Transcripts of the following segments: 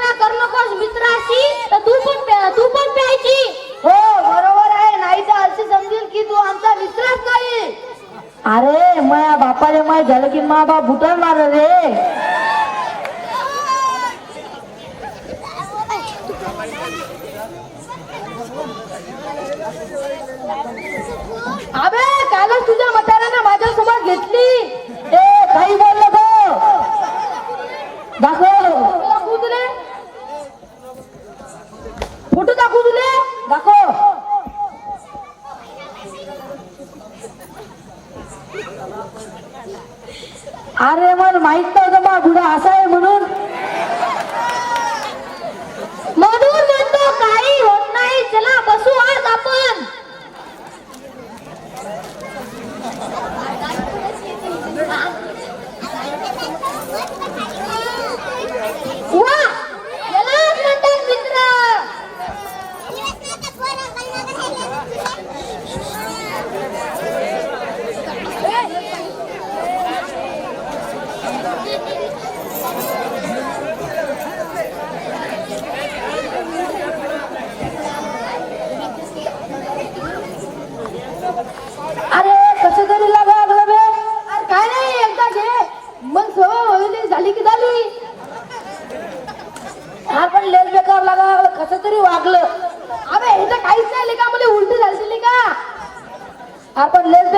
तुलना करू नकोस मित्राशी. तर तू पण तू पण प्यायची. हो बरोबर आहे. नाही तर अशी समजेल की तू आमचा मित्रच नाही. अरे माया बापाने माय झालं की मा बाप बुटन मार रे. बेकार लागायला कस तरी वागलं. अरे इथं काहीच नाही का मला उलटी झाली का आपण लेस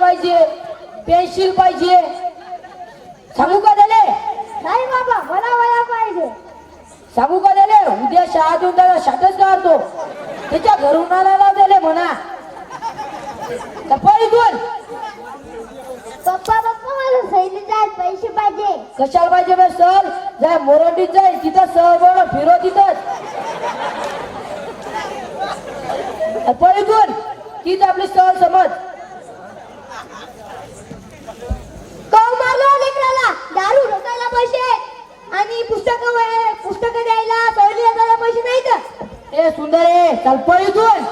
पाहिजे पेन्सिल पाहिजे. सांगू का त्याले? नाही बाबा मला वया पाहिजे. सांगू का त्याले? उद्या शाळा देऊन त्याला शाटच काढतो त्याच्या घरून आला त्याले म्हणा. तर पळ इथून. पप्पा पप्पा मला पैसे पाहिजे. कशाला पाहिजे बे सर? जाय मोरंडीत जाय तिथं सर बरोबर फिरो तर पळ इथून. तीच आपली सहल समज. दारू ढोकायला पैसे. आणि पुस्तक पुस्तक द्यायला द्यायला पैसे नाहीत. ए सुंदर ए चल पळ इथून.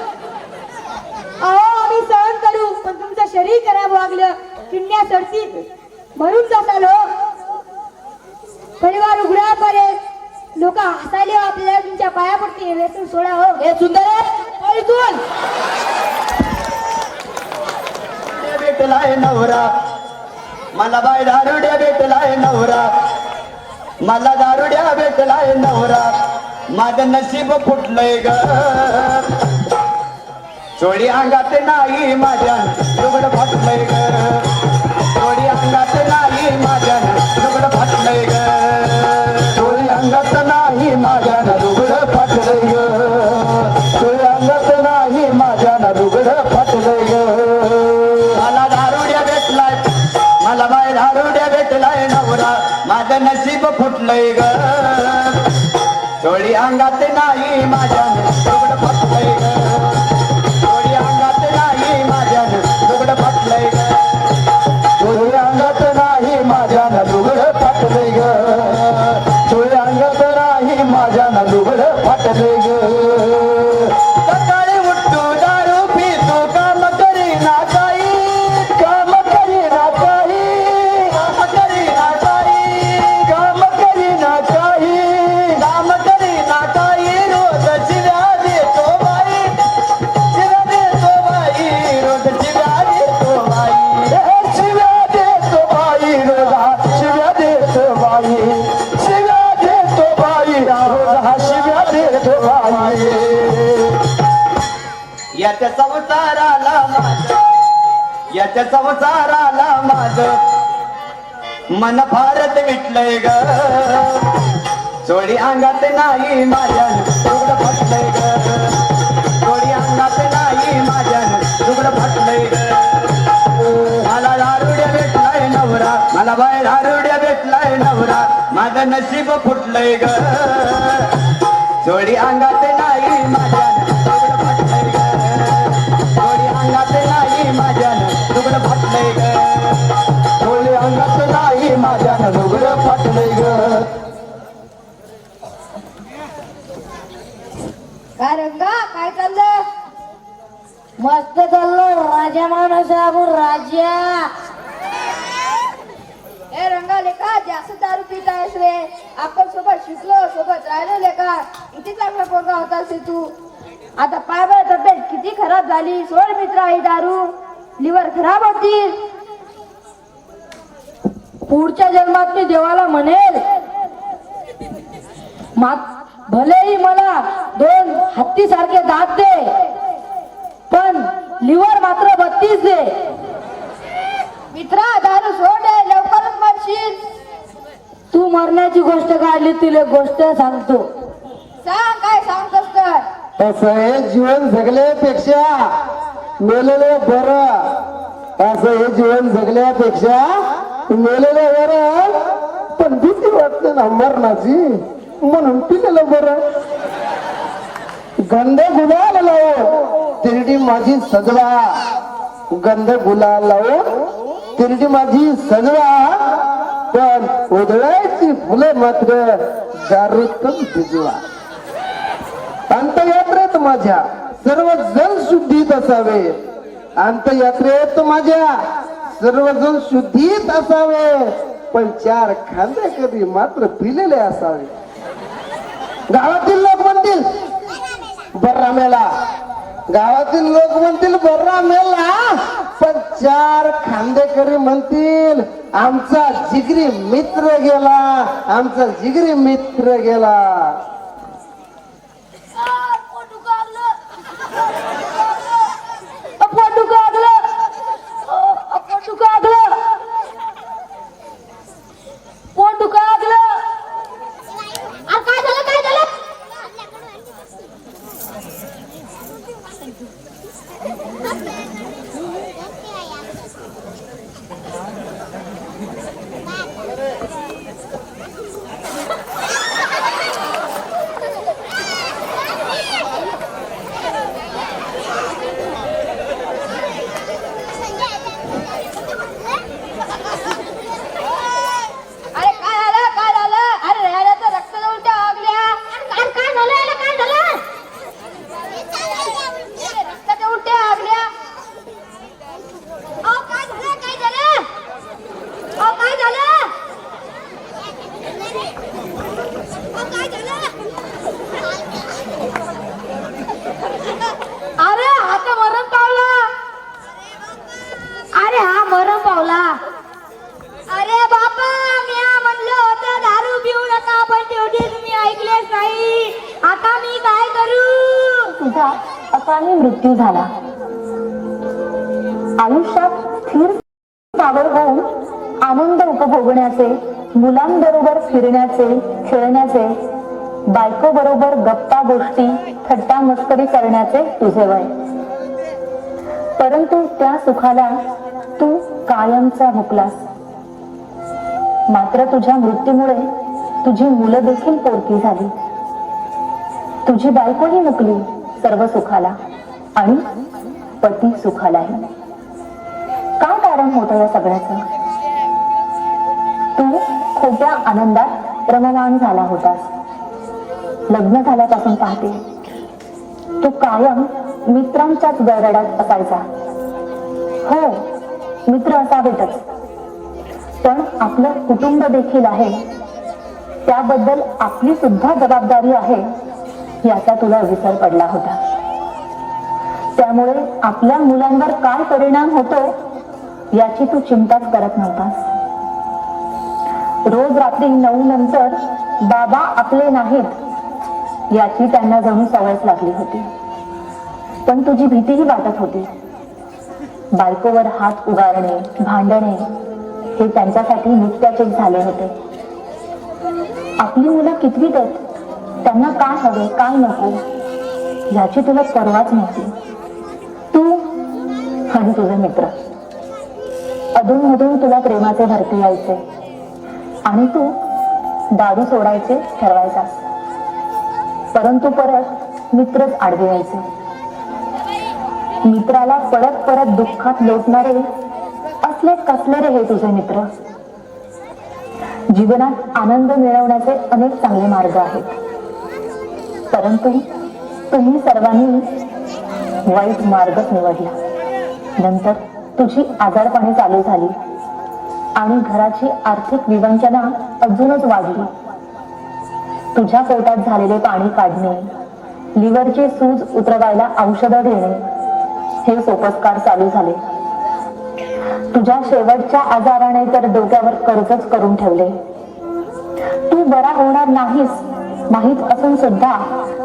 अहो आम्ही सहन करू पण तुमचं शरीर खराब वागलं किडण्या सडतील. म्हणून जाताल हो. परिवार उघडा पडेल. लोक हसायले हो आपल्याला तुमच्या पाया व्यसन सोडा हो. ए सुंदर ए पळ इथून. भेटलाय नवरा. मला बाय दारुड्या भेटलाय नवरा. मला दारुड्या भेटलाय नवरा. माझं नशीब फुटलंय ग. चोळी अंगात नाही माझ्या लुगड फाटलंय ग. चोळी अंगात नाही माझ्या लुगड अंगात नाही माझ्या. त्याच्या संसाराला माझ मन फारच मिटलंय ग. चोळी अंगात नाही माझ्या तुकडं फटलंय ग. चोळी अंगात नाही माझ्या तुकडं फटलंय ग. मला दारुड्या भेटलाय नवरा मला बाय दारुड्या भेटलाय नवरा माझं नशीब फुटलंय ग. चोळी अंगात रंगा काय चाललं मस्त चाललो राजा माणूस आपण राजा. ए रंगा लेखा जास्त दारू पित आहेस रे. आपण सोबत शिकलो सोबत राहिलो लेखा किती चांगला पोरगा होता से तू. आता पाय बरं तब्येत किती खराब झाली. सोड मित्र आई दारू. लिव्हर खराब होतील पुढच्या जन्मात मी देवाला म्हणेल. मा- भलेही मला दोन हत्ती सारखे दात दे पण लिव्हर मात्र बत्तीस दे. मित्रा दारू सोड लवकरच मरशील. तू मरण्याची गोष्ट काढली तुला गोष्ट सांगतो. सांग काय सांगतोस तर? तसं हे जीवन जगल्यापेक्षा मेलेलं बरं. असं हे जीवन जगल्यापेक्षा मेलेलं बरं. पण भीती वाटते ना मरणाची. म्हणून पिलेलं बरं. गंध गुलाल लावून हो. तिरडी माझी सजवा. गंध गुलाल लावून हो. तिरडी माझी सजवा. पण उधळायची फुले मात्र दारूतच भिजवा. अंतयात्रेत माझ्या सर्व जल शुद्धीत असावे. अंतयात्रेत माझ्या सर्वजण शुद्धीत असावे. पण चार खांदे कधी मात्र पिलेले असावे. गावातील लोक म्हणतील बर्रा मेला. गावातील लोक म्हणतील बर्रा मेला. पण चार खांदेकरी म्हणतील आमचा जिगरी मित्र गेला. आमचा जिगरी मित्र गेला पोटू कागलं पोटू कागलं पोटू कागलं काय झालं काय झालं अरे काय झालं काय झालं अरे रेड्याचं रक्त उलट्या आगल्या अरे काय झालं याला काय झालं रक्ताच्या उलट्या आगल्या अहो काय झालं काय झालं अहो काय झालं अहो काय झालं अरे हा तर मरण पावला अरे हा मरण पावला अरे बापा मी म्हणलं होतं दारू पिऊ नका पण तेवढी तुम्ही ऐकलेच नाही आता मी काय करू तुझा अकाली मृत्यू झाला. आयुष्यात स्थिर सावर होऊन आनंद उपभोगण्याचे मुलांबरोबर फिरण्याचे खेळण्याचे बायको बरोबर गप्पा गोष्टी थट्टा मस्करी करण्याचे तुझे वय. परंतु त्या सुखाला तू कायमचा भुकलास. मात्र तुझ्या मृत्यूमुळे तुझी मुलं देखील पोरकी झाली. तुझी बायकोही मुकली सर्व सुखाला. आणि पती सुखालाही काय कारण होत या सगळ्याचं? तू खोट्या आनंदात रममाण झाला होतास. लग्न झाल्यापासून पाहते. तू कायम मित्रांच्याच गरडात असायचा. हो मित्र असावेतच पण आपलं कुटुंब देखील आहे. त्याबद्दल आपली सुद्धा जबाबदारी आहे याचा तुला विसर पडला होता. त्यामुळे आपल्या मुलांवर काय परिणाम होतो याची तू चिंताच करत नव्हतास. रोज रात्री नऊ नंतर बाबा आपले नाहीत याची त्यांना जणू सवयच लागली होती. पण तुझी भीतीही वाटत होती. बायकोवर हात उगारणे भांडणे हे त्यांच्यासाठी नित्याचे झाले होते. आपली मुलं कितवीत आहेत? त्यांना काय हवे काय नको? याची तुला परवाच नव्हती. आणि तुझे मित्र. अधूनमधून तुला प्रेमाचे भरती यायचे. आणि तू दारू सोडायचे ठरवायचा. परंतु परत मित्रच आडवे यायचे. मित्राला परत परत दुःखात लोटणारे असले कसले रे हे तुझे मित्र? जीवनात आनंद मिळवण्याचे अनेक चांगले मार्ग आहेत. परंतु तुम्ही सर्वांनी वाईट मार्गच निवडला. नंतर तुझी आजारपणे चालू झाली. आणि घराची आर्थिक विवंचना अजूनच वाढली. तुझ्या पोटात झालेले पाणी काढणे लिव्हरची सूज उतरवायला औषधं देणे हे सोपस्कार चालू झाले. तुझ्या शेवटच्या आजाराने तर डोक्यावर कर्जच करून ठेवले. तू बरा होणार नाहीस माहीत असून सुद्धा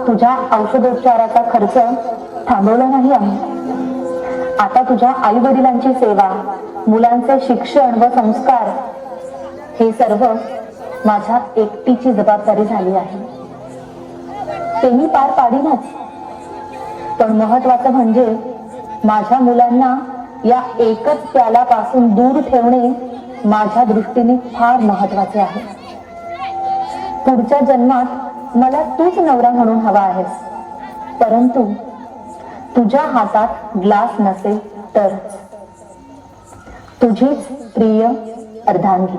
तुझ्या औषधोपचाराचा खर्च थांबवला नाही आहे. आता तुझ्या आई वडिलांची सेवा मुलांचे शिक्षण व संस्कार हे सर्व माझ्या एकटीची जबाबदारी झाली आहे. ते मी पार पाडीनच. पण महत्वाचं म्हणजे माझ्या मुलांना या एकच प्यालापासून दूर ठेवणे माझ्या दृष्टीने फार महत्त्वाचे आहे. पुढच्या जन्मात मला तूच नवरा म्हणून हवा आहेस. परंतु तुझ्या हातात ग्लास नसेल तर. तुझीच प्रिय अर्धांगी.